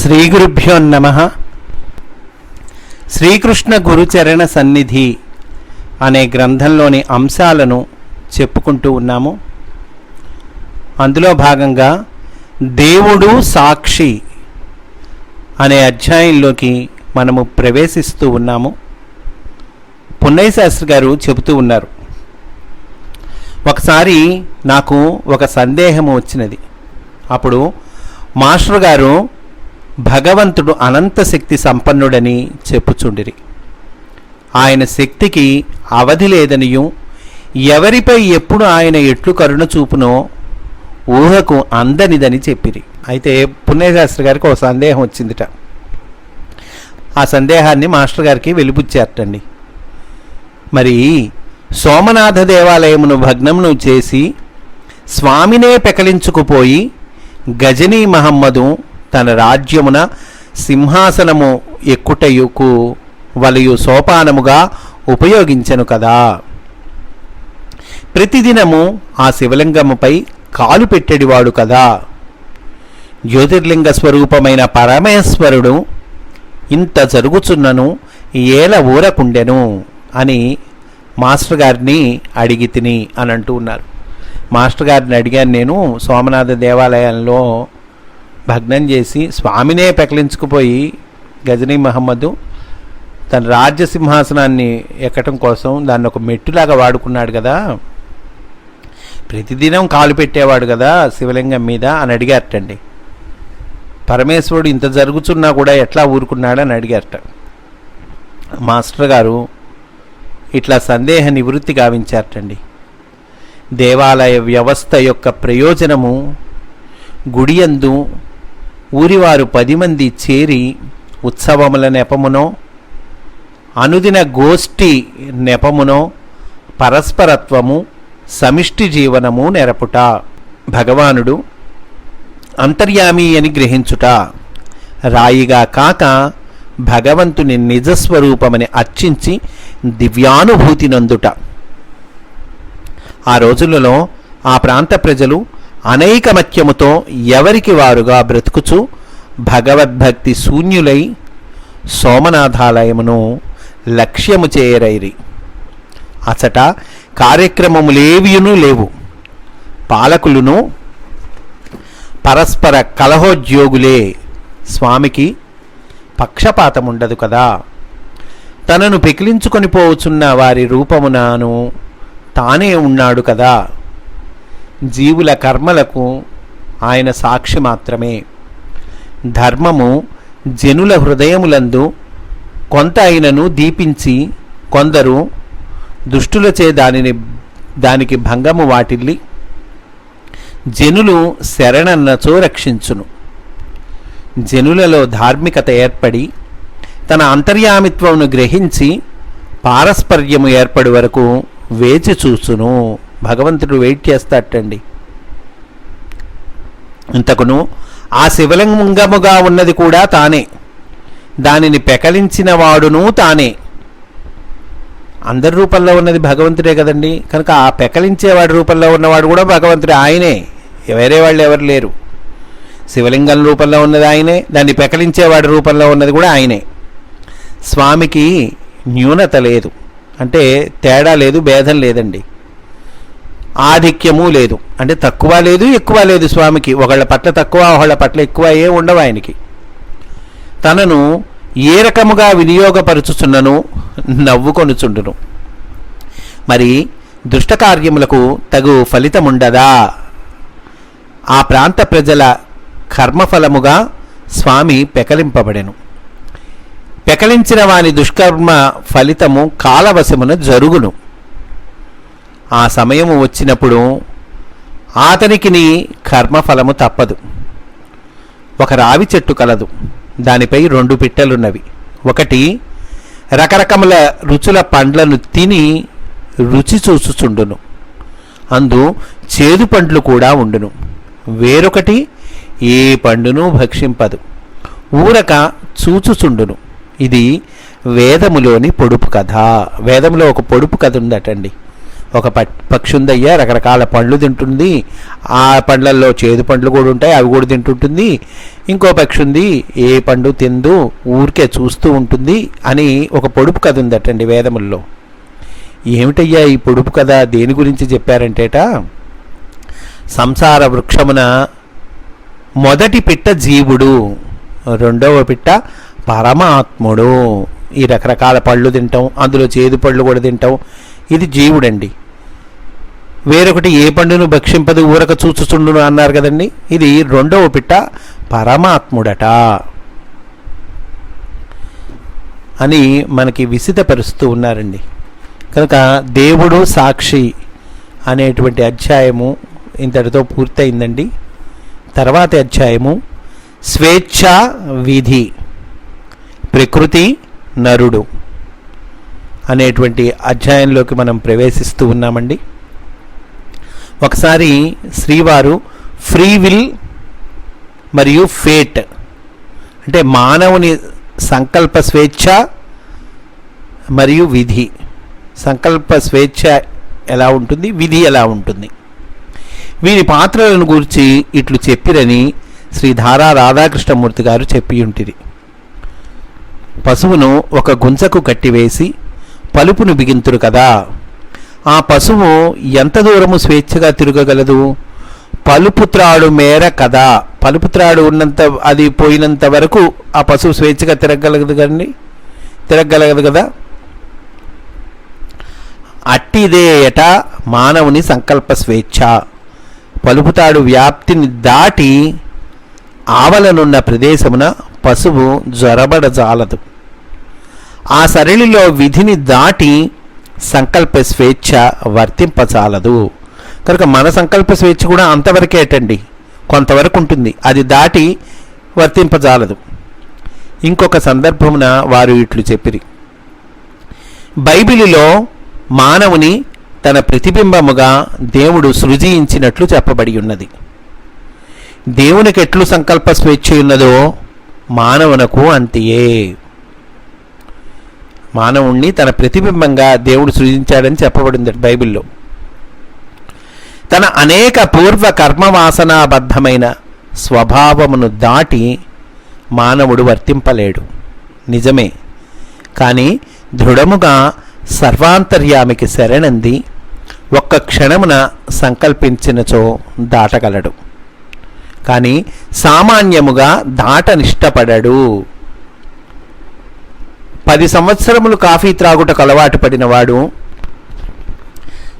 శ్రీ గురుభ్యో నమ. శ్రీకృష్ణ గురుచరణ సన్నిధి అనే గ్రంథంలోని అంశాలను చెప్పుకుంటూ ఉన్నాము. అందులో భాగంగా దేవుడు సాక్షి అనే అధ్యాయంలోకి మనము ప్రవేశిస్తూ ఉన్నాము. పున్నయ్య శాస్త్రి గారు చెబుతూ ఉన్నారు. ఒకసారి నాకు ఒక సందేహం వచ్చినది. అప్పుడు మాస్టర్ గారు భగవంతుడు అనంత శక్తి సంపన్నుడని చెప్పుచుండిరి. ఆయన శక్తికి అవధి లేదనియు ఎవరిపై ఎప్పుడు ఆయన ఎట్లు కరుణ చూపునో ఊహకు అందనిదని చెప్పిరి. అయితే పుణ్యశాస్త్రి గారికి ఒక సందేహం వచ్చిందిట. ఆ సందేహాన్ని మాస్టర్ గారికి వెలిపుచ్చారటండి మరి సోమనాథ దేవాలయమును భగ్నమును చేసి స్వామినే పెకలించుకుపోయి గజనీ మహమ్మదు తన రాజ్యమున సింహాసనము ఎక్కుటయుకు వలయు సోపానముగా ఉపయోగించెను కదా. ప్రతిదినము ఆ శివలింగముపై కాలు పెట్టెడివాడు కదా. జ్యోతిర్లింగ స్వరూపమైన పరమేశ్వరుడు ఇంత జరుగుచున్నను ఏల ఊరకుండెను అని మాస్టర్ గారిని అడిగి తిని అని అంటూ ఉన్నారు. మాస్టర్ గారిని అడిగాను నేను సోమనాథ దేవాలయంలో భగ్నం చేసి స్వామినే పెకలించుకుపోయి గజనీ మహమ్మదు తన రాజ్యసింహాసనాన్ని ఎక్కటం కోసం దాన్ని ఒక మెట్టులాగా వాడుకున్నాడు కదా. ప్రతిదినం కాలు పెట్టేవాడు కదా శివలింగం మీద అని అడిగారటండి. పరమేశ్వరుడు ఇంత జరుగుతున్నా కూడా ఎట్లా ఊరుకున్నాడని అడిగారట. మాస్టర్ గారు ఇట్లా సందేహ నివృత్తి గావించారటండి. దేవాలయ వ్యవస్థ యొక్క ప్రయోజనము గుడియందు ఊరివారు పది మంది చేరి ఉత్సవముల నెపమునో అనుదిన గోష్ఠి నెపమునో పరస్పరత్వము సమిష్టి జీవనము నెరపుట. భగవానుడు అంతర్యామి అని గ్రహించుట. రాయిగా కాక భగవంతుని నిజస్వరూపమని అర్చించి దివ్యానుభూతి నందుట. ఆ రోజులలో ఆ ప్రాంత ప్రజలు అనేకమత్యముతో ఎవరికి వారుగా బ్రతుకుచు భగవద్భక్తి శూన్యులై సోమనాథాలయమును లక్ష్యము చేయరైరి అచట కార్యక్రమములేవియును లేవు. పాలకులను పరస్పర కలహోద్యోగులే స్వామికి పక్షపాతం ఉండదు కదా. తనను పెకిలించుకొని పోవుచున్న వారి రూపమునాను తానే ఉన్నాడు కదా. జీవుల కర్మలకు ఆయన సాక్షి మాత్రమే. ధర్మము జనుల హృదయములందు కొంత అయినను దీపించి కొందరు దుష్టులచే దానిని దానికి భంగము వాటిల్లి జనులు శరణన్నచో రక్షించును. జనులలో ధార్మికత ఏర్పడి తన అంతర్యామిత్వమును గ్రహించి పారస్పర్యము ఏర్పడి వరకు వేచి చూచును. భగవంతుడు వెయిట్ చేస్తాటండి ఇంతకును ఆ శివలింగముగా ఉన్నది కూడా తానే. దానిని పెకలించిన వాడును తానే. అందరి రూపంలో ఉన్నది భగవంతుడే కదండి. కనుక ఆ పెకలించేవాడి రూపంలో ఉన్నవాడు కూడా భగవంతుడే ఆయనే. వేరే వాళ్ళు ఎవరు లేరు. శివలింగం రూపంలో ఉన్నది ఆయనే. దాన్ని పెకలించేవాడి రూపంలో ఉన్నది కూడా ఆయనే. స్వామికి న్యూనత లేదు. అంటే తేడా లేదు భేదం లేదండి. ఆధిక్యము లేదు. అంటే తక్కువ లేదు ఎక్కువ లేదు స్వామికి. ఒకళ్ళ పట్ల తక్కువ ఒకళ్ళ పట్ల ఎక్కువ ఏ ఉండవు ఆయనకి. తనను ఏ రకముగా వినియోగపరుచుచున్నను నవ్వుకొనుచుండును. మరి దుష్ట కార్యములకు తగు ఫలితముండదా? ఆ ప్రాంత ప్రజల కర్మఫలముగా స్వామి పెకలింపబడెను. పెకలించిన వాని దుష్కర్మ ఫలితము కాలవశమున జరుగును. ఆ సమయము వచ్చినప్పుడు అతనికిని కర్మఫలము తప్పదు. ఒక రావి చెట్టు కలదు. దానిపై రెండు పిట్టలున్నవి. ఒకటి రకరకముల రుచుల పండ్లను తిని రుచి చూచుచుండును. అందు చేదు పండ్లు కూడా ఉండును. వేరొకటి ఏ పండును భక్షింపదు. ఊరక చూచుచుండును. ఇది వేదములోని పొడుపు కథ. వేదములో ఒక పొడుపు కథ ఉందటండి. ఒక ప- పక్షి ఉందయ్యా రకరకాల పండ్లు తింటుంది. ఆ పండ్లల్లో చేదు పండ్లు కూడా ఉంటాయి అవి కూడా తింటుంటుంది. ఇంకో పక్షి ఉంది ఏ పండు తిందు ఊరికే చూస్తూ ఉంటుంది అని ఒక పొడుపు కథ ఉందటండి వేదముల్లో. ఏమిటయ్యా ఈ పొడుపు కథ? దేని గురించి చెప్పారంటేట? సంసార వృక్షమున మొదటి పిట్ట జీవుడు రెండవ పిట్ట పరమాత్ముడు. ఈ రకరకాల పళ్ళు తింటాం అందులో చేదు పళ్ళు కూడా తింటాం. ఇది జీవుడండి. వేరొకటి ఏ పండును భక్షింపదు ఊరక చూచుచుండును అన్నారు కదండి. ఇది రెండవ పిట్ట పరమాత్ముడట అని మనకి విసితపరుస్తూ ఉన్నారండి. కనుక దేవుడు సాక్షి అనేటువంటి అధ్యాయము ఇంతటితో పూర్తయిందండి. తర్వాతి అధ్యాయము స్వేచ్ఛ విధి ప్రకృతి నరుడు. అనేటువంటి అధ్యాయంలోకి మనం ప్రవేశిస్తూ ఉన్నామండి. ఒకసారి శ్రీవారు ఫ్రీ విల్ మరియు ఫేట్ అంటే మానవుని సంకల్ప స్వేచ్ఛ మరియు విధి. సంకల్ప స్వేచ్ఛ ఎలా ఉంటుంది? విధి ఎలా ఉంటుంది? వీరి పాత్రలను గురించి ఇట్లు చెప్పిరని శ్రీ ధారా రాధాకృష్ణమూర్తి గారు చెప్పి ఉంటిరి పశువును ఒక గుంజకు కట్టివేసి పలుపును బిగింతురు కదా. ఆ పశువు ఎంత దూరము స్వేచ్ఛగా తిరగగలదు? పలుపుత్రాడు మేర కదా. పలుపుత్రాడు ఉన్నంత అది పోయినంత వరకు ఆ పశువు స్వేచ్ఛగా తిరగగలదు కదండి? తిరగగలగదు కదా. అట్టిదే ఎట మానవుని సంకల్ప స్వేచ్ఛ. పలుపుతాడు వ్యాప్తిని దాటి ఆవలనున్న ప్రదేశమున పశువు జ్వరబడజాలదు ఆ సరళిలో విధిని దాటి సంకల్ప స్వేచ్ఛ వర్తింపచాలదు. కనుక మన సంకల్ప స్వేచ్ఛ కూడా అంతవరకేటండి కొంతవరకు ఉంటుంది. అది దాటి వర్తింపజాలదు. ఇంకొక సందర్భమున వారు ఇట్లు చెప్పిరి. బైబిలిలో మానవుని తన ప్రతిబింబముగా దేవుడు సృజించినట్లు చెప్పబడి ఉన్నది. దేవునికి ఎట్లు సంకల్ప స్వేచ్ఛ ఉన్నదో మానవునకు అంతయే. మానవుణ్ణి తన ప్రతిబింబంగా దేవుడు సృజించాడని చెప్పబడింది బైబిల్లో. తన అనేక పూర్వ కర్మవాసనాబద్ధమైన స్వభావమును దాటి మానవుడు వర్తింపలేడు. నిజమే. కానీ దృఢముగా సర్వాంతర్యామికి శరణంది ఒక్క క్షణమున సంకల్పించినచో దాటగలడు. కానీ సామాన్యముగా దాటనిష్టపడడు. పది సంవత్సరములు కాఫీ త్రాగుటకు అలవాటు పడినవాడు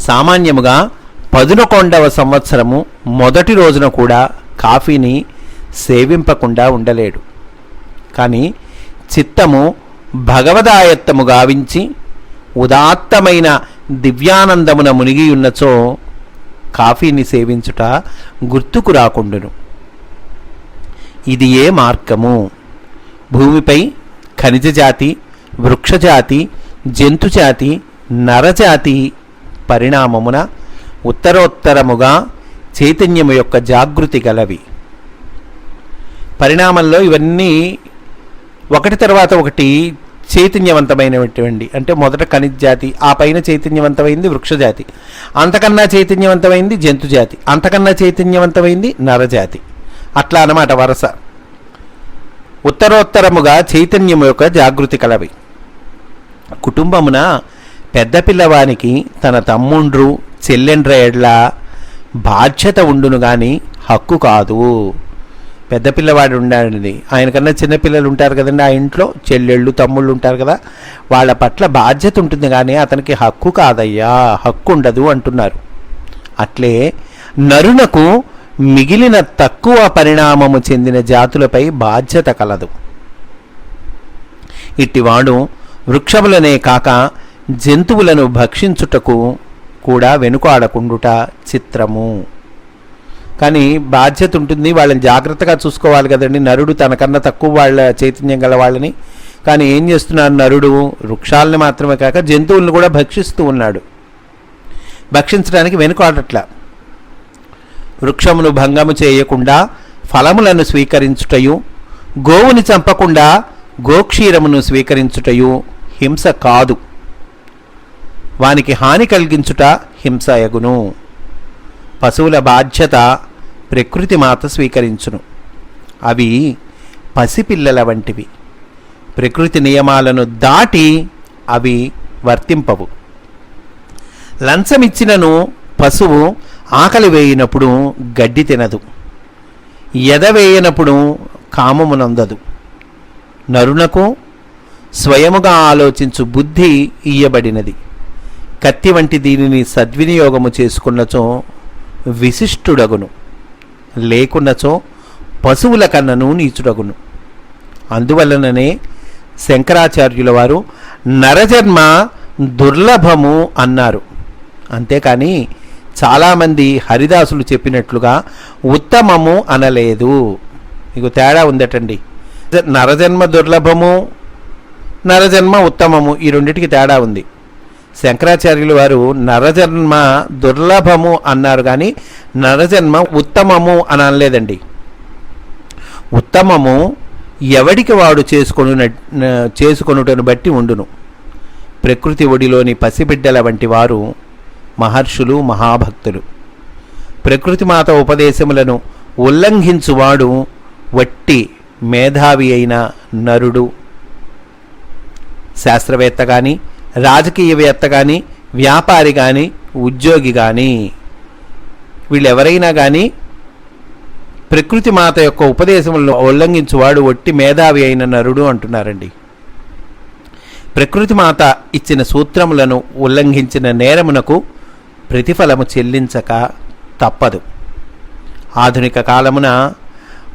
సామాన్యముగా పదునకొండవ సంవత్సరము మొదటి రోజున కూడా కాఫీని సేవింపకుండా ఉండలేడు. కానీ చిత్తము భగవదాయత్తము గావించి ఉదాత్తమైన దివ్యానందమున మునిగియున్నచో కాఫీని సేవించుట గుర్తుకు రాకుండును. ఇది ఏ మార్గము? భూమిపై ఖనిజ జాతి వృక్షజాతి జంతుజాతి నరజాతి పరిణామమున ఉత్తరోత్తరముగా చైతన్యము యొక్క జాగృతి గలవి. పరిణామంలో ఇవన్నీ ఒకటి తర్వాత ఒకటి చైతన్యవంతమైనటువంటి అంటే మొదట ఖనిజ జాతి ఆ పైన చైతన్యవంతమైంది వృక్షజాతి అంతకన్నా చైతన్యవంతమైంది జంతుజాతి అంతకన్నా చైతన్యవంతమైంది నరజాతి. అట్లా అన్నమాట వరస. ఉత్తరోత్తరముగా చైతన్యము యొక్క జాగృతి కలవి. కుటుంబమున పెద్ద పిల్లవానికి తన తమ్ముండ్రు చెల్లెండ్ర ఎడ్ల బాధ్యత ఉండును కానీ హక్కు కాదు. పెద్ద పిల్లవాడు ఉండాలండి. ఆయనకన్నా చిన్నపిల్లలు ఉంటారు కదండి ఆ ఇంట్లో చెల్లెళ్ళు తమ్ముళ్ళు ఉంటారు కదా వాళ్ళ పట్ల బాధ్యత ఉంటుంది కానీ అతనికి హక్కు కాదయ్యా హక్కు ఉండదు అంటున్నారు. అట్లే నరునకు మిగిలిన తక్కువ పరిణామము చెందిన జాతులపై బాధ్యత కలదు. ఇట్టివాడు వృక్షములనే కాక జంతువులను భక్షించుటకు కూడా వెనుకాడకుండుట చిత్రము. కానీ బాధ్యత ఉంటుంది వాళ్ళని జాగ్రత్తగా చూసుకోవాలి కదండి. నరుడు తనకన్నా తక్కువ వాళ్ళ చైతన్యం గల వాళ్ళని. కానీ ఏం చేస్తున్నారు నరుడు? వృక్షాలని మాత్రమే కాక జంతువులను కూడా భక్షిస్తూ ఉన్నాడు. భక్షించడానికి వెనుకాడట్ల. వృక్షమును భంగము చేయకుండా ఫలములను స్వీకరించుటయు గోవుని చంపకుండా గోక్షీరమును స్వీకరించుటయు హింస కాదు. వానికి హాని కలిగించుట హింసయగును పశువుల బాధ్యత ప్రకృతి మాత స్వీకరించును. అవి పసిపిల్లల వంటివి. ప్రకృతి నియమాలను దాటి అవి వర్తింపవు. లంచమిచ్చినను పశువు ఆకలి వేయినప్పుడు గడ్డి తినదు. ఎదవేయనప్పుడు కామమునందదు నరునకు స్వయముగా ఆలోచించు బుద్ధి ఇయ్యబడినది. కత్తి వంటి దీనిని సద్వినియోగము చేసుకున్నచో విశిష్టుడగును. లేకున్నచో పశువుల కన్నను నీచుడగును. అందువలననే శంకరాచార్యుల వారు నరజన్మ దుర్లభము అన్నారు. అంతేకాని చాలామంది హరిదాసులు చెప్పినట్లుగా ఉత్తమము అనలేదు. మీకు తేడా ఉందటండి. నరజన్మ దుర్లభము నరజన్మ ఉత్తమము. ఈ రెండిటికి తేడా ఉంది. శంకరాచార్యులు వారు నరజన్మ దుర్లభము అన్నారు కానీ నరజన్మ ఉత్తమము అని అనలేదండి. ఉత్తమము ఎవడికి వాడు చేసుకొను చేసుకొనుటను బట్టి ఉండును. ప్రకృతి ఒడిలోని పసిబిడ్డల వంటి వారు మహర్షులు మహాభక్తులు. ప్రకృతి మాత ఉపదేశములను ఉల్లంఘించువాడు వట్టి మేధావి అయిన నరుడు శాస్త్రవేత్త కానీ రాజకీయవేత్త కానీ వ్యాపారి కానీ ఉద్యోగి కానీ వీళ్ళెవరైనా కానీ ప్రకృతి మాత యొక్క ఉపదేశంలో ఉల్లంఘించువాడు ఒట్టి మేధావి అయిన నరుడు అంటున్నారండి. ప్రకృతి మాత ఇచ్చిన సూత్రములను ఉల్లంఘించిన నేరమునకు ప్రతిఫలము చెల్లించక తప్పదు. ఆధునిక కాలమున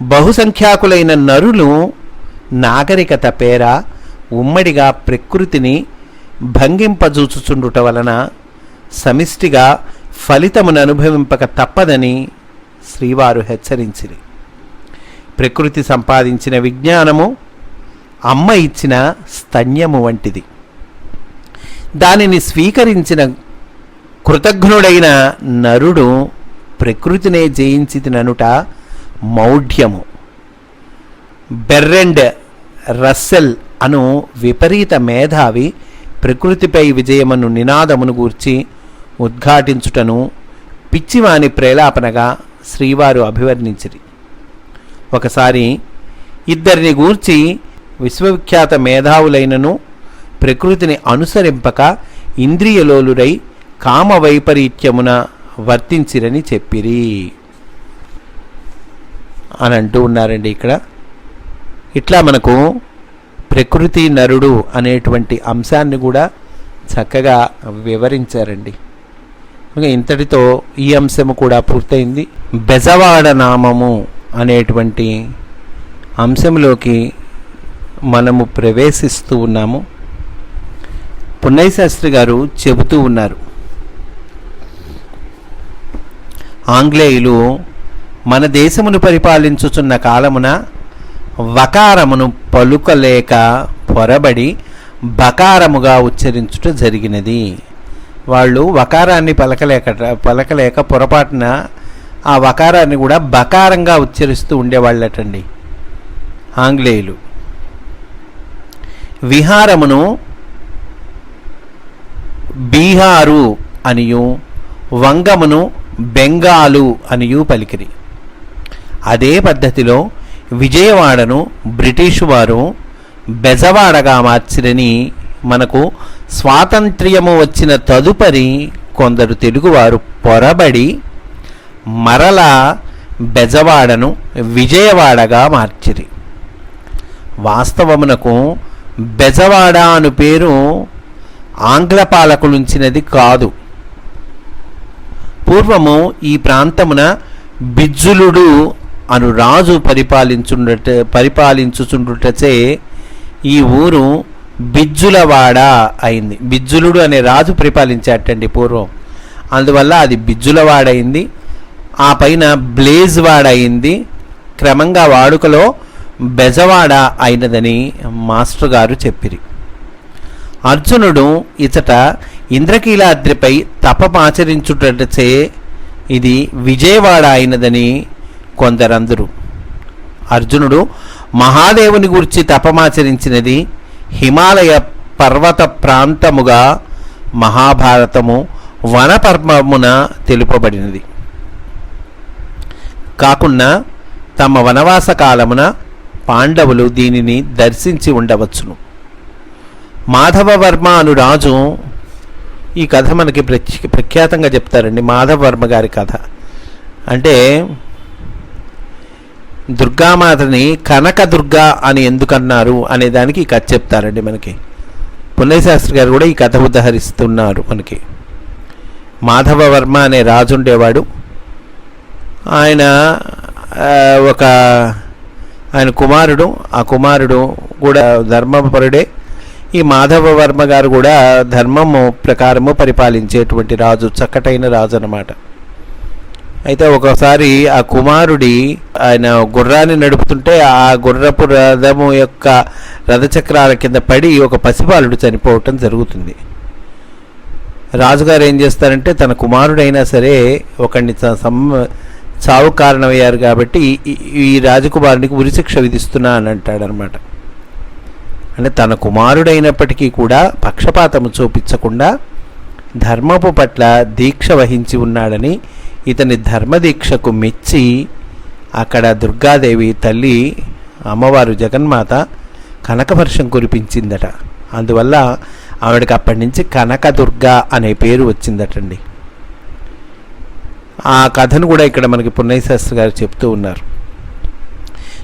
బహుసంఖ్యాకులైన నరులు నాగరికత పేర ఉమ్మడిగా ప్రకృతిని భంగింపజూచుచుండుట వలన సమిష్టిగా ఫలితమును అనుభవింపక తప్పదని శ్రీవారు హెచ్చరించిరి. ప్రకృతి సంపాదించిన విజ్ఞానము అమ్మ ఇచ్చిన స్తన్యము వంటిది. దానిని స్వీకరించిన కృతజ్ఞుడైన నరుడు ప్రకృతినే జయించితిననుట మౌఢ్యము. బెర్రెండ్ రస్సెల్ అను విపరీత మేధావి ప్రకృతిపై విజయమను నినాదమును గూర్చి ఉద్ఘాటించుటను పిచ్చివాని ప్రేలాపనగా శ్రీవారు అభివర్ణించిరి. ఒకసారి ఇద్దరిని గూర్చి విశ్వవిఖ్యాత మేధావులైనను ప్రకృతిని అనుసరింపక ఇంద్రియలోలురై కామ వైపరీత్యమున వర్తించిరని చెప్పిరి. అని అంటూ ఉన్నారండి ఇక్కడ. ఇట్లా మనకు ప్రకృతి నరుడు అనేటువంటి అంశాన్ని కూడా చక్కగా వివరించారండి. ఇంతటితో ఈ అంశము కూడా పూర్తయింది. బెజవాడ నామము అనేటువంటి అంశంలోకి మనము ప్రవేశిస్తూ ఉన్నాము. పున్నయ్య శాస్త్రి గారు చెబుతూ ఉన్నారు. ఆంగ్లేయులు మన దేశమును పరిపాలించుచున్న కాలమున వకారమును పలుకలేక పొరబడి బకారముగా ఉచ్చరించుట జరిగినది. వాళ్ళు వకారాన్ని పలకలేక పలకలేక పొరపాటున ఆ వకారాన్ని కూడా బకారంగా ఉచ్చరిస్తూ ఉండేవాళ్ళటండి. ఆంగ్లేయులు. విహారమును బీహారు అనియు వంగమును బెంగాలు అనియు పలికిరి. అదే పద్ధతిలో విజయవాడను బ్రిటిషు వారు బెజవాడగా మార్చిరని మనకు స్వాతంత్ర్యము వచ్చిన తదుపరి కొందరు తెలుగువారు పొరబడి మరల బెజవాడను విజయవాడగా మార్చిరి వాస్తవమునకు బెజవాడ అను పేరు ఆంగ్ల పాలకులుంచినది కాదు. పూర్వము ఈ ప్రాంతమున బిజ్జులుడు అను రాజు పరిపాలించుండట పరిపాలించుచుండుటచే ఈ ఊరు బిజ్జులవాడ అయింది. బిజ్జులుడు అనే రాజు పరిపాలించాటండి పూర్వం. అందువల్ల అది బిజ్జులవాడైంది ఆ పైన బ్లేజ్ వాడ అయింది. క్రమంగా వాడుకలో బెజవాడ అయినదని మాస్టర్ గారు చెప్పిరి. అర్జునుడు ఇచట ఇంద్రకీలాద్రిపై తపమాచరించుటచే ఇది విజయవాడ అయినదని కొందరందరు. అర్జునుడు మహాదేవుని గురించి తపమాచరించినది హిమాలయ పర్వత ప్రాంతముగా మహాభారతము వనపర్వమున తెలుపబడినది. కాకుండా తమ వనవాస కాలమున పాండవులు దీనిని దర్శించి ఉండవచ్చును. మాధవవర్మ అను రాజు ఈ కథ మనకి ప్రఖ్యాతంగా చెప్తారండి మాధవవర్మ గారి కథ. అంటే దుర్గామాతని కనకదుర్గ అని ఎందుకన్నారు అనే దానికి ఈ కథ చెప్తారండి మనకి. పుణ్యశాస్త్రి గారు కూడా ఈ కథ ఉదహరిస్తున్నారు మనకి. మాధవవర్మ అనే రాజు ఉండేవాడు. ఆయన ఒక ఆయన కుమారుడు ఆ కుమారుడు కూడా ధర్మపరుడే. ఈ మాధవవర్మ గారు కూడా ధర్మము ప్రకారము పరిపాలించేటువంటి రాజు చక్కటైన రాజు అన్నమాట. అయితే ఒకసారి ఆ కుమారుడి ఆయన గుర్రాన్ని నడుపుతుంటే ఆ గుర్రపు రథము యొక్క రథచక్రాల కింద పడి ఒక పసిబాలుడు చనిపోవటం జరుగుతుంది. రాజుగారు ఏం చేస్తారంటే తన కుమారుడైనా సరే ఒకడిని సమ్- చావు కారణమయ్యారు కాబట్టి ఈ- ఈ- ఈ రాజకుమారునికి ఉరిశిక్ష విధిస్తున్నా అని అంటాడనమాట. అంటే తన కుమారుడైనప్పటికీ కూడా పక్షపాతము చూపించకుండా ధర్మపు పట్ల దీక్ష వహించి ఉన్నాడని ఇతని ధర్మదీక్షకు మెచ్చి అక్కడ దుర్గాదేవి తల్లి అమ్మవారు జగన్మాత కనకవర్షం కురిపించిందట. అందువల్ల ఆవిడకి అప్పటి నుంచి కనకదుర్గ అనే పేరు వచ్చిందటండి. ఆ కథను కూడా ఇక్కడ మనకి పున్నయశాస్త్రి గారు చెప్తూ ఉన్నారు.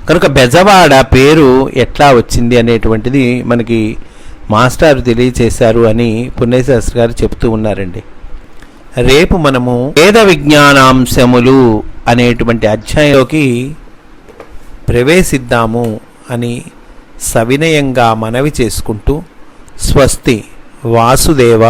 కనుక బెజవాడ పేరు ఎట్లా వచ్చింది అనేటువంటిది మనకి మాస్టారు తెలియచేశారు అని పున్నయశాస్త్రి గారు చెప్తూ ఉన్నారండి. రేపు మనము వేద విజ్ఞానాంశములు అనేటువంటి అధ్యాయంలోకి ప్రవేశిద్దాము అని సవినయంగా మనవి చేసుకుంటూ స్వస్తి వాసుదేవ.